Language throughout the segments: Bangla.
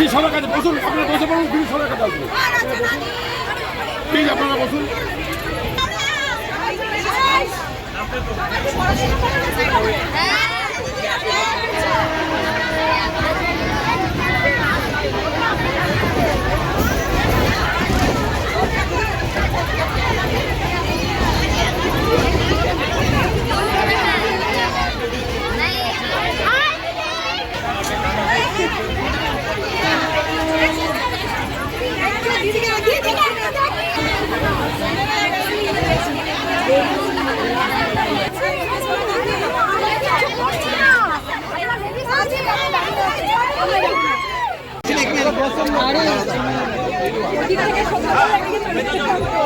দিদি সবার কাছে বসুন আপনারা বসে পড়ুন পুলিশ সবার কাছে আসবে প্লিজ আপনারা বসুন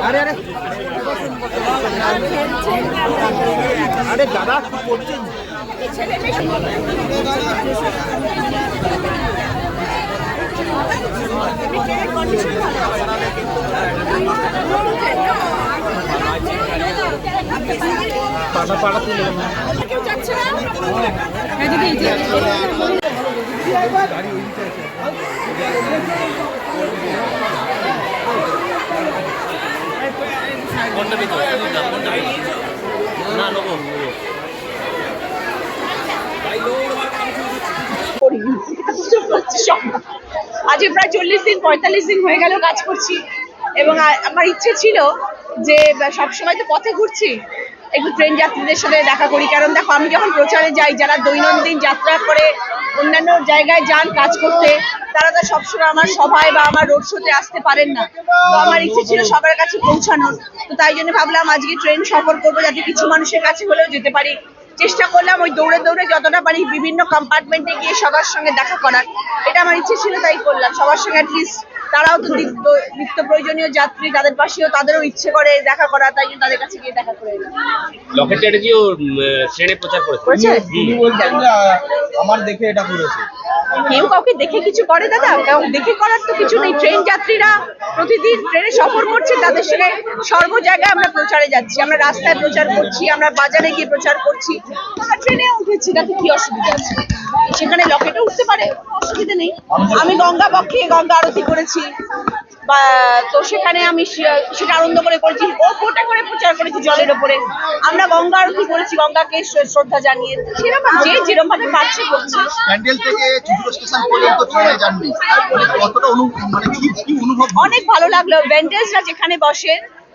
আরে আরে। আরে দাদা কি করছেন? পাড়া পাড়া তুলে আজ প্রায় চল্লিশ দিন, পঁয়তাল্লিশ দিন হয়ে গেল কাজ করছি। এবং আমার ইচ্ছে ছিল যে সবসময় তো পথে ঘুরছি। একটু ট্রেন যাত্রীদের সাথে দেখা করি। কারণ দেখো, আমি যখন প্রচারে যাই, যারা দৈনন্দিন যাত্রা করে অন্যান্য জায়গায় যান কাজ করতে তারা তো সবসময় আমার সভায় বা আমার রোড শোতে আসতে পারেন না। তো আমার ইচ্ছে ছিল সবার কাছে পৌঁছানোর। তো তাই জন্য ভাবলাম আজকে ট্রেন সফর করব যাতে কিছু মানুষের কাছে হলেও যেতে পারি। চেষ্টা করলাম ওই দৌড়ে দৌড়ে যতটা পারি বিভিন্ন কম্পার্টমেন্টে গিয়ে সবার সঙ্গে দেখা করার। এটা আমার ইচ্ছে ছিল তাই করলাম। সবার সঙ্গে অ্যাটলিস্ট তারাও তো নিত্য নিত্য প্রয়োজনীয় যাত্রী তাদের পাশেও তাদেরও ইচ্ছে করে দেখা করা তাই জন্য তাদের কাছে গিয়ে দেখা করে লকেট চ্যাটার্জিও ট্রেনে প্রচার করেছে? করেছে? তিনি বলছেন যে আহ, আমার দেখে এটা করেছে। কেউ কাউকে দেখে কিছু করে দাদা? দেখে করার তো কিছু নেই। ট্রেন যাত্রীরা প্রতিদিন ট্রেনে সফর করছে, তাদের সঙ্গে সর্ব জায়গায় আমরা প্রচারে যাচ্ছি। আমরা রাস্তায় প্রচার করছি, আমরা বাজারে গিয়ে প্রচার করছি। ট্রেনে উঠেছি, তাতে কি অসুবিধা আছে? সেখানে লকেটে উঠতে পারে, অসুবিধা নেই। আমি গঙ্গা পক্ষে গঙ্গা আরতি করেছি। বা তো সেখানে আমি সেটা আনন্দ করে করেছি ও ফোটা করে প্রচার করেছি জলের ওপরে। আমরা গঙ্গা আরতি করেছি গঙ্গাকে শ্রদ্ধা জানিয়ে। সেরকম যে যেরকম ভাবে পাচ্ছে করছে। প্যান্ডেল থেকে চুচুড়ো স্টেশন পর্যন্ত ট্রেনে যাননি। কতটা অনু মানে কি কি অনুভব অনেক ভালো লাগল। ব্যান্ডেজরা যেখানে বসে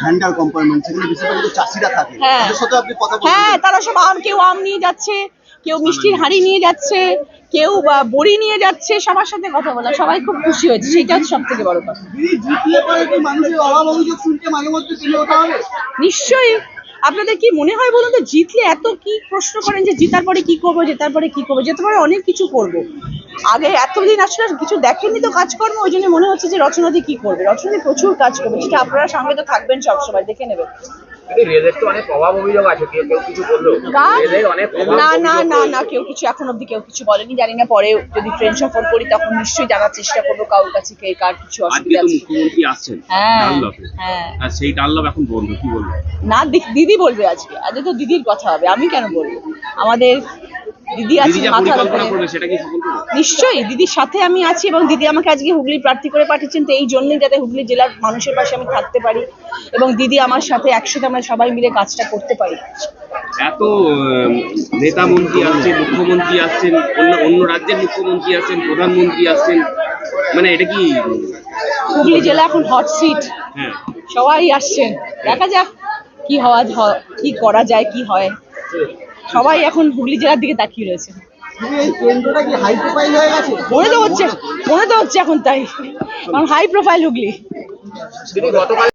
ভ্যান্ডার কম্পার্টমেন্ট সেখানে বিশেষত চাষিরা থাকে। হ্যাঁ। তাদের সাথে আপনি কথা হ্যাঁ তারা সব আম কেউ আম নিয়ে যাচ্ছে কেউ মিষ্টির হাঁড়ি নিয়ে যাচ্ছে কেউ বড়ি নিয়ে যাচ্ছে সবার সাথে কথা বলা সবাই খুব খুশি হয়েছে সেটা হচ্ছে সব থেকে বড় কথা। নিশ্চয়ই। আপনাদের কি মনে হয় বলুন তো জিতলে এত কি প্রশ্ন করেন যে জিতার পরে কি করব জেতার পরে কি করব? যেতে পারে অনেক কিছু করব। আগে এতদিন আসলে কিছু দেখেননি তো কাজকর্ম ওই জন্য মনে হচ্ছে যে রচনাদি কি করবে? রচনাদি প্রচুর কাজ করবে সেটা আপনারা সঙ্গে তো থাকবেন সবসময় দেখে নেবেন। না না না না কেউ কিছু এখন অব্দি কেউ কিছু বলেনি জানি না পরে যদি ট্রেন সফর করি তখন নিশ্চয়ই জানার চেষ্টা করব কারোর কাছে কে কার কিছু অসুবিধা আছে। মুখ্যমন্ত্রী আসছেন হ্যাঁ, হ্যাঁ। আর সেই ডানলপ এখন বন্ধ কি বলব? না দিদি বলবে আজকে আজকে তো দিদির কথা হবে আমি কেন বলব? আমাদের দিদি আছে মাথার উপরে সেটা করবে নিশ্চয়ই দিদির সাথে আমি আছি এবং দিদি আমাকে আজকে হুগলি প্রার্থী করে পাঠিয়েছেন তো এই জন্যই যাতে হুগলি জেলার মানুষের পাশে আমি থাকতে পারি এবং দিদি আমার সাথে একসাথে আমরা সবাই মিলে কাজটা করতে পারি। এত নেতা মন্ত্রী আসছেন মুখ্যমন্ত্রী আসছেন অন্য অন্য রাজ্যের মুখ্যমন্ত্রী আসছেন প্রধানমন্ত্রী আসছেন মানে এটা কি? হুগলি জেলা এখন হট সিট হ্যাঁ। সবাই আসছেন দেখা যাক কি হওয়া কি করা যায় কি হয়। সবাই এখন হুগলি জেলার দিকে তাকিয়ে রয়েছে। তুমি এই কেন্দ্রটা কি হাই প্রোফাইল হয়ে গেছে? মনে তো হচ্ছে মনে তো হচ্ছে এখন তাই। কারণ হাই প্রোফাইল হুগলি। গতকাল